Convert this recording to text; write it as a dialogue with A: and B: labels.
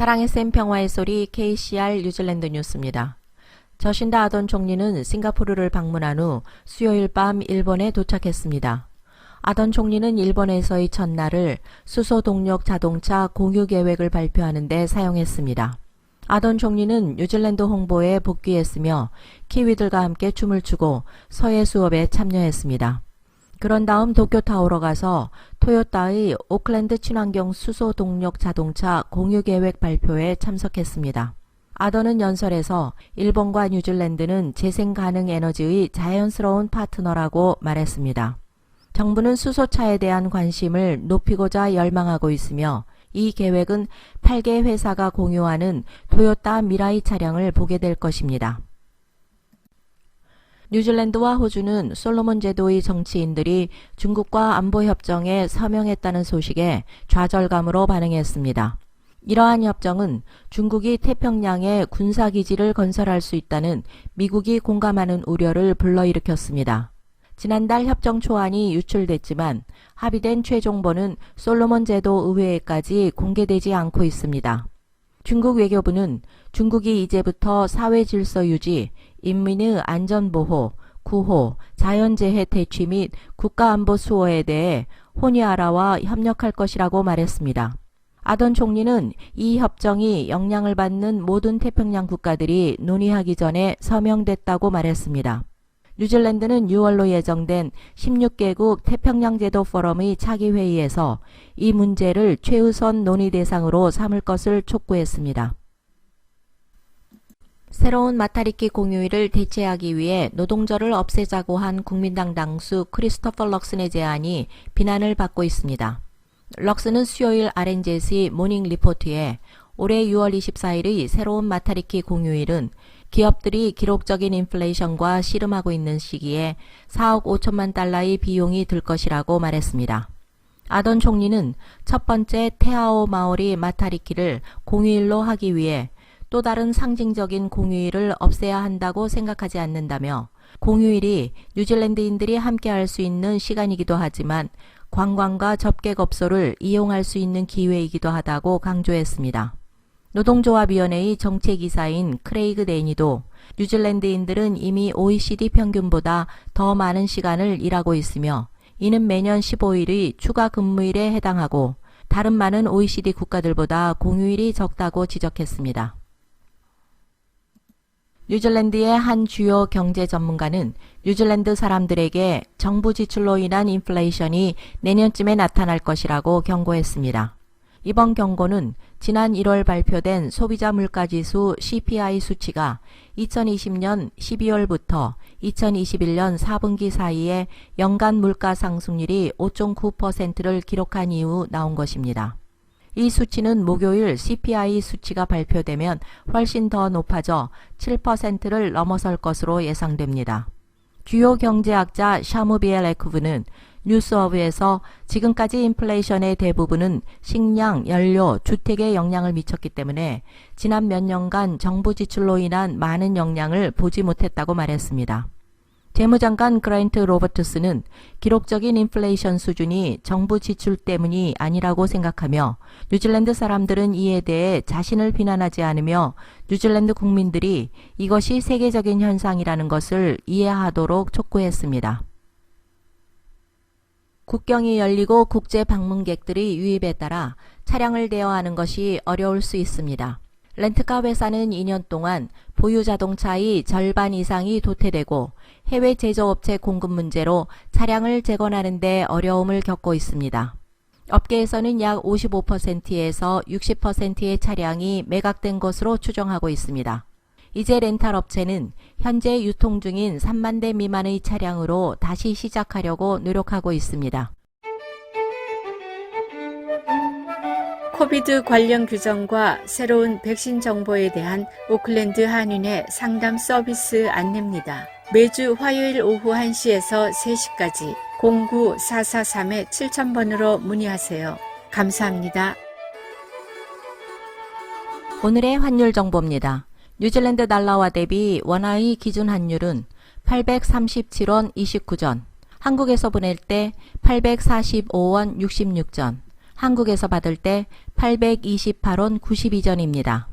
A: 사랑의 샘 평화의 소리 KCR 뉴질랜드 뉴스입니다. 저신다 아던 총리는 싱가포르를 방문한 후 수요일 밤 일본에 도착했습니다. 아던 총리는 일본에서의 첫날을 수소 동력 자동차 공유 계획을 발표하는 데 사용했습니다. 아던 총리는 뉴질랜드 홍보에 복귀했으며 키위들과 함께 춤을 추고 서예 수업에 참여했습니다. 그런 다음 도쿄타워로 가서 토요타의 오클랜드 친환경 수소 동력 자동차 공유 계획 발표에 참석했습니다. 아더는 연설에서 일본과 뉴질랜드는 재생 가능 에너지의 자연스러운 파트너라고 말했습니다. 정부는 수소차에 대한 관심을 높이고자 열망하고 있으며 이 계획은 8개 회사가 공유하는 토요타 미라이 차량을 보게 될 것입니다. 뉴질랜드와 호주는 솔로몬 제도의 정치인들이 중국과 안보협정에 서명했다는 소식에 좌절감으로 반응했습니다. 이러한 협정은 중국이 태평양에 군사기지를 건설할 수 있다는 미국이 공감하는 우려를 불러일으켰습니다. 지난달 협정 초안이 유출됐지만 합의된 최종본은 솔로몬 제도 의회에까지 공개되지 않고 있습니다. 중국 외교부는 중국이 이제부터 사회 질서 유지, 인민의 안전보호, 구호, 자연재해 퇴치 및 국가안보 수호에 대해 호니아라와 협력할 것이라고 말했습니다. 아던 총리는 이 협정이 영향을 받는 모든 태평양 국가들이 논의하기 전에 서명됐다고 말했습니다. 뉴질랜드는 6월로 예정된 16개국 태평양 제도 포럼의 차기 회의에서 이 문제를 최우선 논의 대상으로 삼을 것을 촉구했습니다. 새로운 마타리키 공휴일을 대체하기 위해 노동절을 없애자고 한 국민당 당수 크리스토퍼 럭슨의 제안이 비난을 받고 있습니다. 럭슨은 수요일 RNZ의 모닝 리포트에 올해 6월 24일의 새로운 마타리키 공휴일은 기업들이 기록적인 인플레이션과 씨름하고 있는 시기에 4억 5천만 달러의 비용이 들 것이라고 말했습니다. 아던 총리는 첫 번째 테아오 마오리 마타리키를 공휴일로 하기 위해 또 다른 상징적인 공휴일을 없애야 한다고 생각하지 않는다며 공휴일이 뉴질랜드인들이 함께 할 수 있는 시간이기도 하지만 관광과 접객업소를 이용할 수 있는 기회이기도 하다고 강조했습니다. 노동조합위원회의 정책이사인 크레이그 데니도 뉴질랜드인들은 이미 OECD 평균보다 더 많은 시간을 일하고 있으며 이는 매년 15일의 추가 근무일에 해당하고 다른 많은 OECD 국가들보다 공휴일이 적다고 지적했습니다. 뉴질랜드의 한 주요 경제 전문가는 뉴질랜드 사람들에게 정부 지출로 인한 인플레이션이 내년쯤에 나타날 것이라고 경고했습니다. 이번 경고는 지난 1월 발표된 소비자 물가지수 CPI 수치가 2020년 12월부터 2021년 4분기 사이에 연간 물가 상승률이 5.9%를 기록한 이후 나온 것입니다. 이 수치는 목요일 CPI 수치가 발표되면 훨씬 더 높아져 7%를 넘어설 것으로 예상됩니다. 주요 경제학자 샤무비엘 에쿠브는 뉴스어브에서 지금까지 인플레이션의 대부분은 식량, 연료, 주택에 영향을 미쳤기 때문에 지난 몇 년간 정부 지출로 인한 많은 영향을 보지 못했다고 말했습니다. 재무장관 그라인트 로버트스는 기록적인 인플레이션 수준이 정부 지출 때문이 아니라고 생각하며 뉴질랜드 사람들은 이에 대해 자신을 비난하지 않으며 뉴질랜드 국민들이 이것이 세계적인 현상이라는 것을 이해하도록 촉구했습니다. 국경이 열리고 국제 방문객들의 유입에 따라 차량을 대여하는 것이 어려울 수 있습니다. 렌트카 회사는 2년 동안 보유 자동차의 절반 이상이 도태되고 해외 제조업체 공급 문제로 차량을 재건하는 데 어려움을 겪고 있습니다. 업계에서는 약 55%에서 60%의 차량이 매각된 것으로 추정하고 있습니다. 이제 렌탈 업체는 현재 유통 중인 3만 대 미만의 차량으로 다시 시작하려고 노력하고 있습니다.
B: 코비드 관련 규정과 새로운 백신 정보에 대한 오클랜드 한인의 상담 서비스 안내입니다. 매주 화요일 오후 1시에서 3시까지 09443-7000번으로 문의하세요. 감사합니다.
A: 오늘의 환율 정보입니다. 뉴질랜드 달러와 대비 원화의 기준 환율은 837원 29전, 한국에서 보낼 때 845원 66전, 한국에서 받을 때 828원 92전입니다.